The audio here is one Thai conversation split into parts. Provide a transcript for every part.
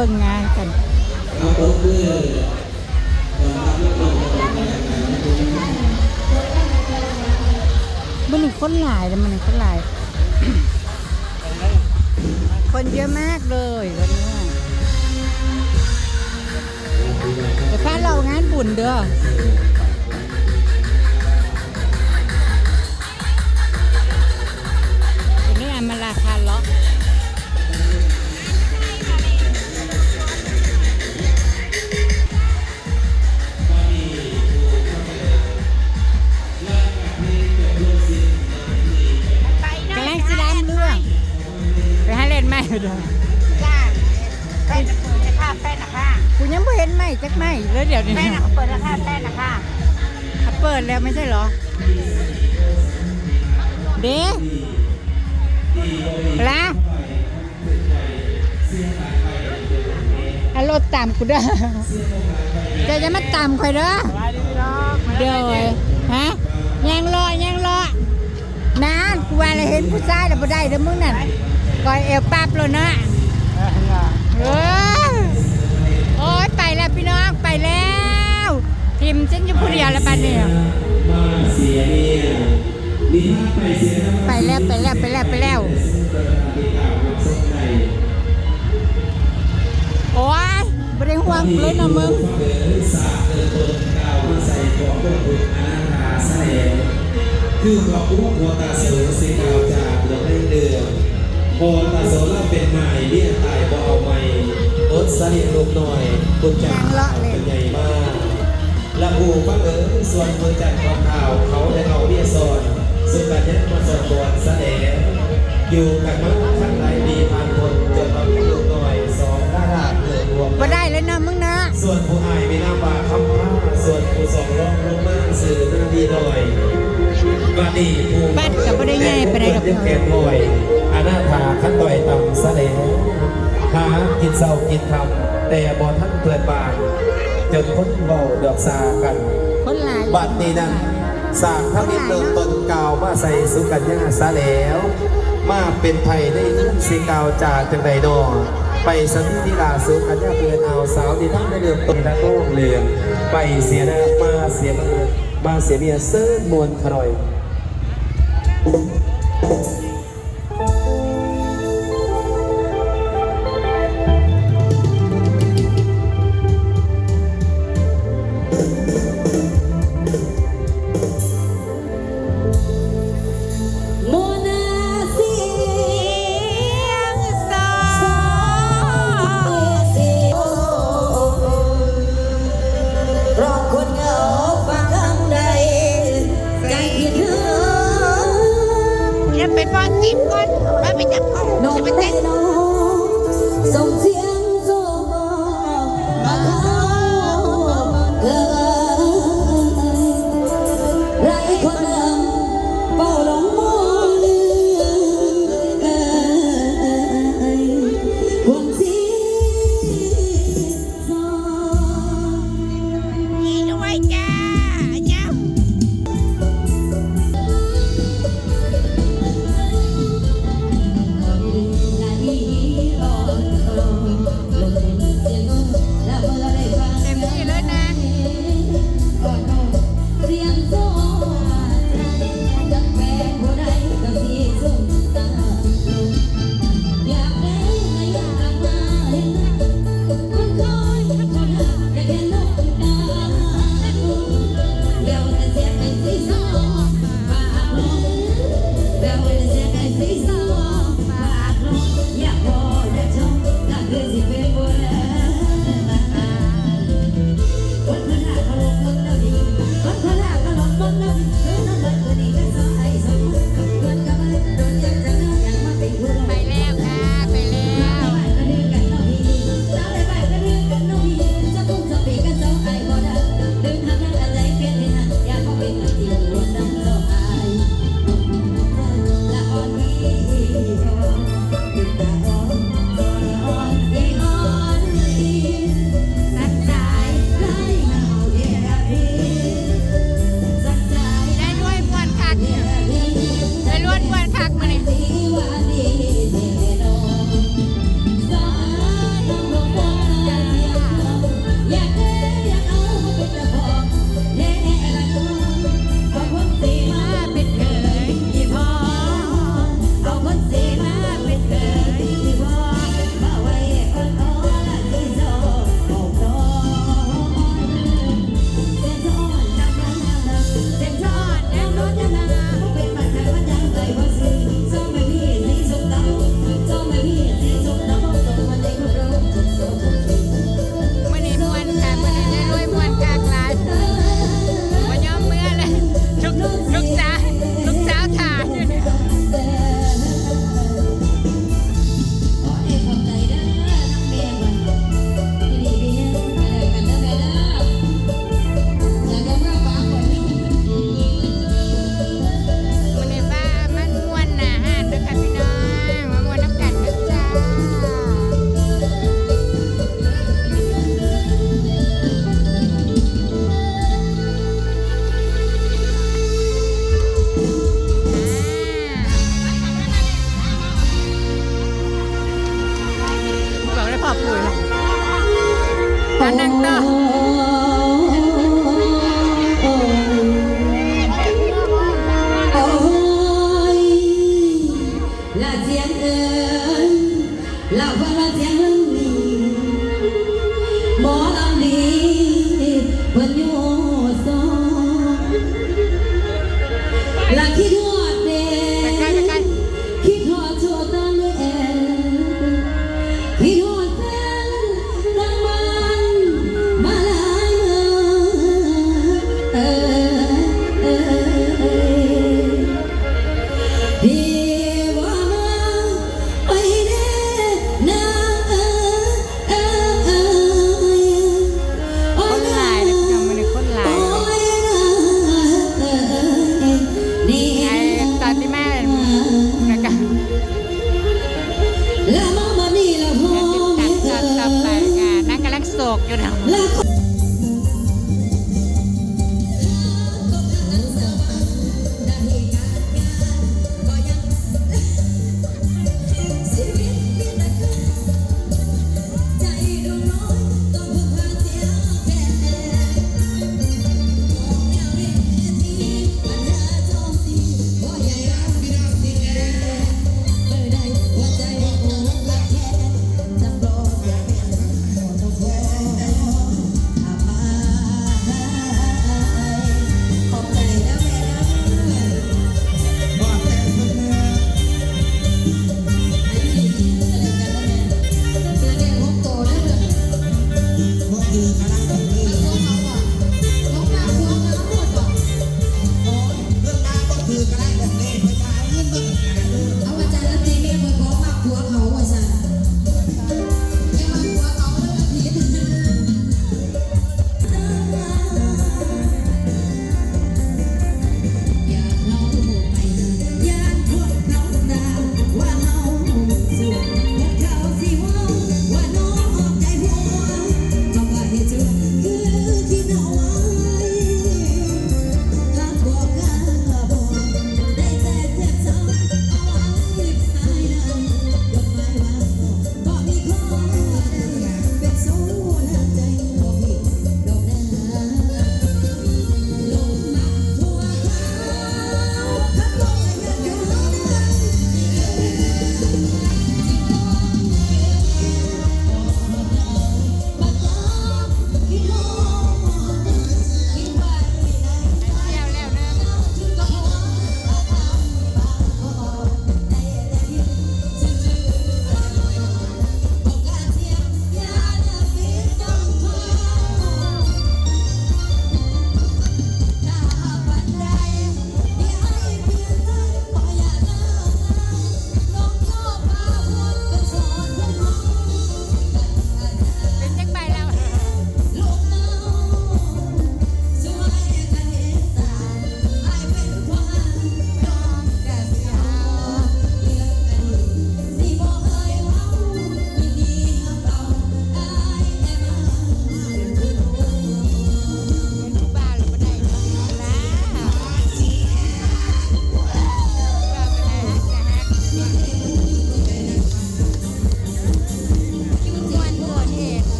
เบิ่งงานกันมันนี่คนหลายเลยมันนี่คนหลาย คนเยอะมากเลยวันนี้เดี๋ยวพาเรางานบุญเด้อนนี้อามาราคาเลาะก หาเล่นไหมเด้อจ้าแป้นเปิดนะคะแป้นนะคะกูยังไม่เห็นไหมจักไหมแล้วเดี๋ยวนี้แป้นนะคะเปิดนะคะแป้นนะคะเขาเปิดแล้วไม่ใช่เหรอ เด้ละเอารถตามกูเด้อจะจะมาตามใครเด้อเดี๋ยวเว้ยฮะยังรอยังรอนานกูว่าอะไรเห็นผู้ชายแต่บ่ได้เด้อมึงนั่น ก่อยเอวปั๊บเลยนะเออโอ้ยไปแล้วพี่น้องไปแล้วทิมฉันอยู่ผู้เดียวแล้วปันเนี่ยเนี่ยไปเสียน้ำไปแล้วไปแล้วไปแล้วไปแล้ว โอ้ยไม่ได้ห่วงเลยนะมึงเดินสาเดินต้นกาวมาใส่ของพวกคุณอนาถาเสน่ห์คือขอบคุณหัวตาเสือสีขา พอตาโซล่าเป็นใหม่เบี้ยตายบ่เอาใหม่รถสลิดลูกหน่อยคุณจักรเป็นใหญ่มากและผู้ฟังเอ๋ยส่วนคนจัดของข่าวเขาได้เอาเบี้ยสอนสุดการยันมาสอนบวนแสดงอยู่กันมาขั้นไหนดีผ่านคนจนมาพิลูกหน่อยสองด้านหลังเกิดรวมมาได้เลยนะมึงนะ ส่วนผู้อายมีน้ำบาคำพาส่วนผู้สองร้องลงมาสื่อหน้าดีหน่อยบัดนี้ผู้บัดกับบ่ได้ง่ายไปได้ดอกยังแก่หน่ อยอนาถาขั้นต่อยต่ำแสดงหากินเศร้ากินคำแต่บ่ท่านเปิดปากจนคนเบาดอกซากัน คนหลายบัดนี้นั้นสร้างทั้งนี้เริ่มต้นกาวมาใส่สุกัญญาซะแล้ว มาเป็นไผ่ได้เงินสีกาวจากจังใดดอไปสันติลาสุกัญญาเปือนเอาสาวที่ทั้งได้เริ่มต้นทั้งโลกเรืองไปเสียหน้ามาเสียมือมาเสียเมียเซิร์นมวนขน่อย นมเต้น แล้ว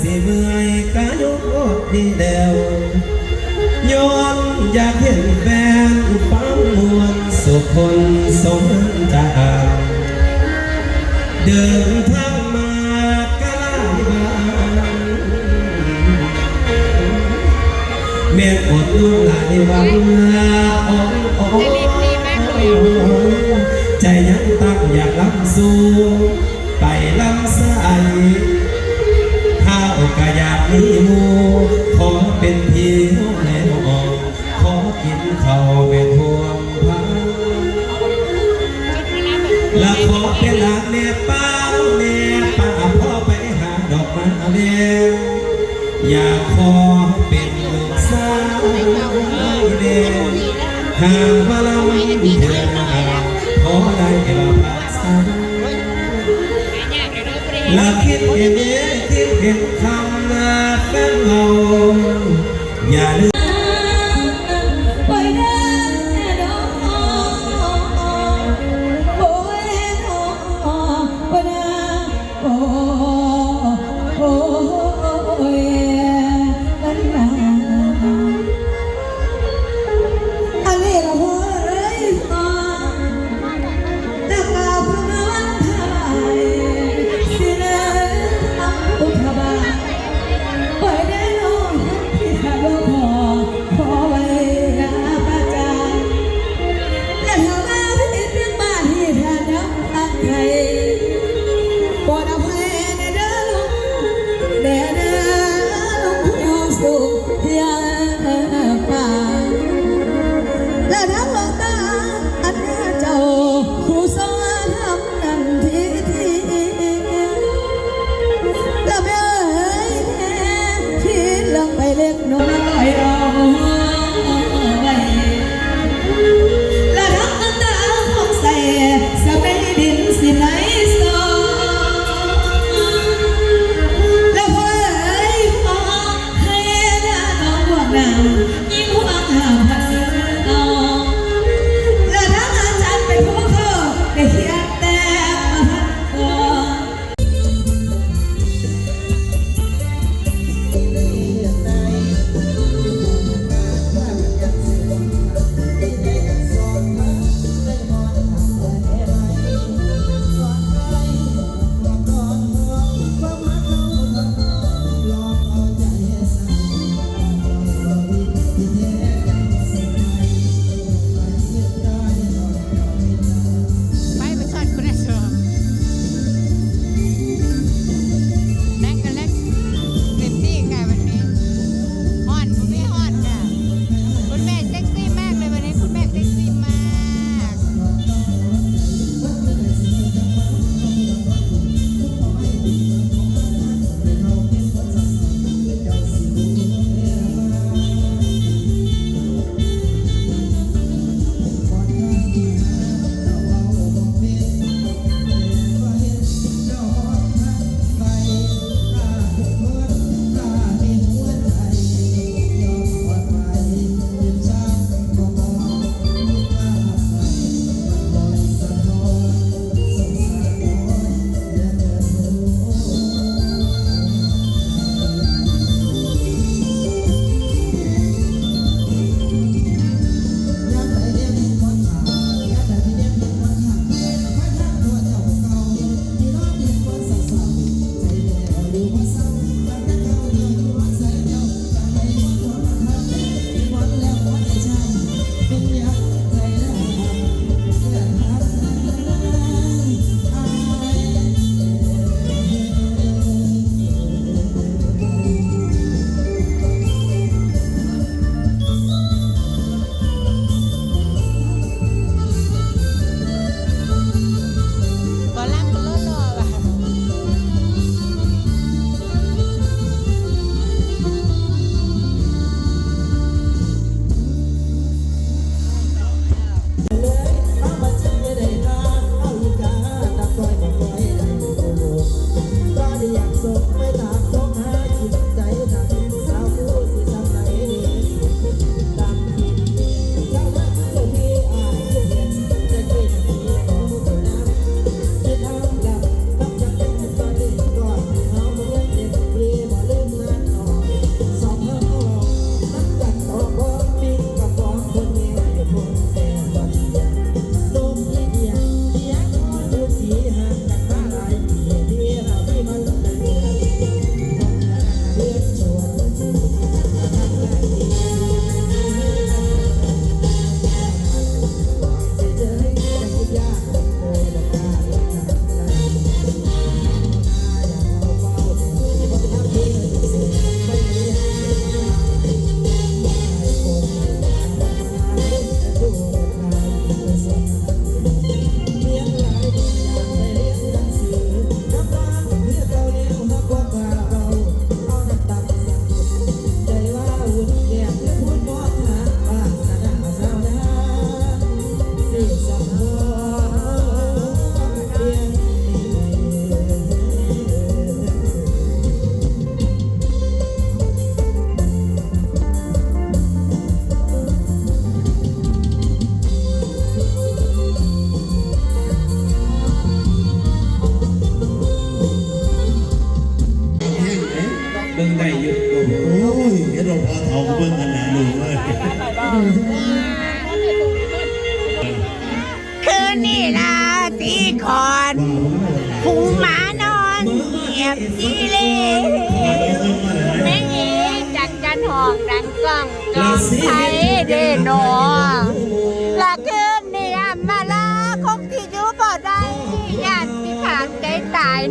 สิเมื่อยกะยกดีเดีวย้อนอยากเห็นแฟนฟังมวลสุขคนสมตาเดินทางมากลาบานเมียอดลูกหลายวันลาอ๋อใจยังตั้งอยากลำสู้ไปลำสาย ก็อยากมีมูขอเป็นผิวแนวออกขอกินข้าวเป็นพวงพันและขอเป็นหลักแม่ป้าแม่ป้าพ่อไปหาดอกไม้แม่อยากขอเป็นลูกสาวไม่เด่นหาว่าเราไม่เดินขอได้เรา แล้คิดเห็นคิดเห็นคำแฟนเราอย่าลืม you.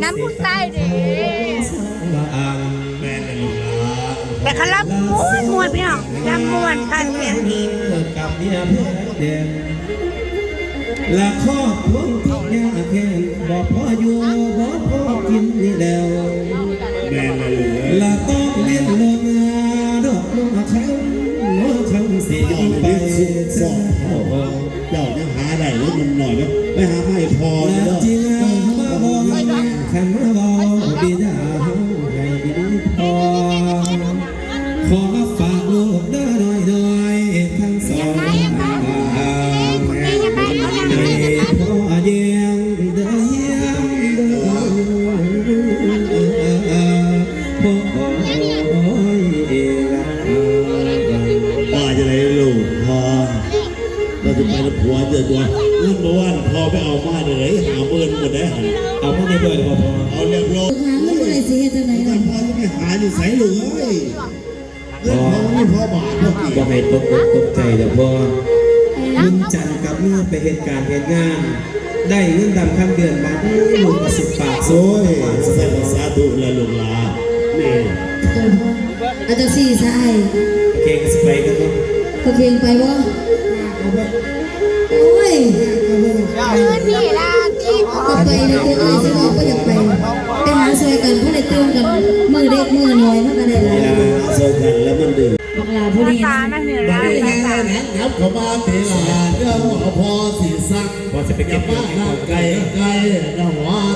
น้ำผู้ใต้เด้แม่นลูกหลานแต่เขารับมวนมวนพี่น้องรับมวนกันเสียงดีกับเมียเพื่อนเด่นและครอบครัว บิร์นหมดได้เอาพ่อได้ด้วยพ่อพอเอาเรียบร้อยหาเงินบ่ได้สิเฮ็ดจังได๋แต่ล่ะพอจะไปหาอยู่ใส่เลยเรื่องพอไม่พ่อบาทพ่อกี่บ่ให้ตกอกตกใจเด้อพ่อลุงจันกับเมื่อไปเหตุการณ์เหตุงาน ได้เงินดำคำเดือนบาทลุงก็สิบปากโอ้ยใส่ภาษาถูกแล้วลูกหลานนี่เอาจจะสี่ซะไอ้เก่งสไปกันเนาะก็เคียงไปบ่โอ้ยคืนนี่ราตรีคอ ก็ไปนะคือไอ้สิบอกก็อยากไปไปหาซอยกันเพราะได้ตื่นกันมือเด็กมือน้อยมันก็ได้หลาเวยกันแล้วมันดีบักลาผู้นี้ตานั่นนี่บราริหารนะครับขมาเทลาเรื่องพอสีสักพอจะไปอเก็ย่าบเงิมานให้หน้าไกลไกลนะหัว